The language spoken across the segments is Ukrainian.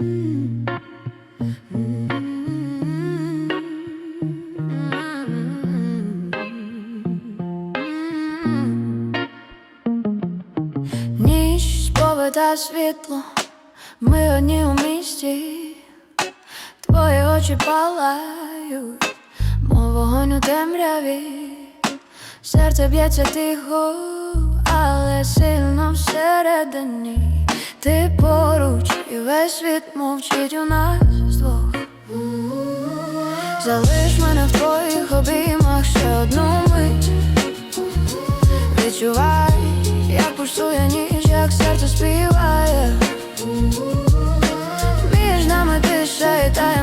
Ніч споведа світло, ми одні у місті, твої очі палають, мов вогонь у темряві, серце б'ється тихо, але сильно всередині. Ти поруч, і весь світ мовчить у нас двох. Залиш мене в твоїх обіймах ще одну мить. Відчувай, як пульсує ніч, як серце співає. Між нами тиша і таємниці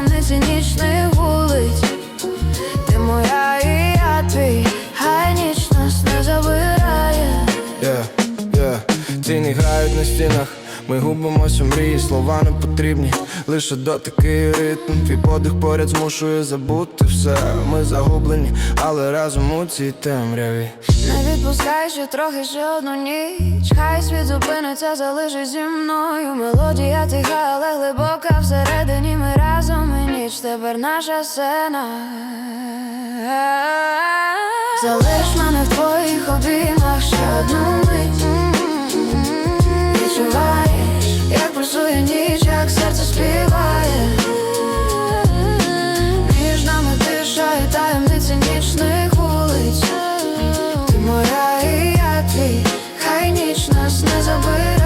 Тіні грають на стінах, ми губимося мрії, слова не потрібні, лише дотики і ритм. Твій подих поряд змушує забути все. Ми загублені, але разом у цій темряві. Не відпускай ще трохи ще одну ніч. Хай світ зупиниться, залишись зі мною. Мелодія тиха, але глибока всередині ми разом і ніч тепер наша сцена. Залиш мене в твоїх обіймах ще одну мить. Ніч нас не забирає.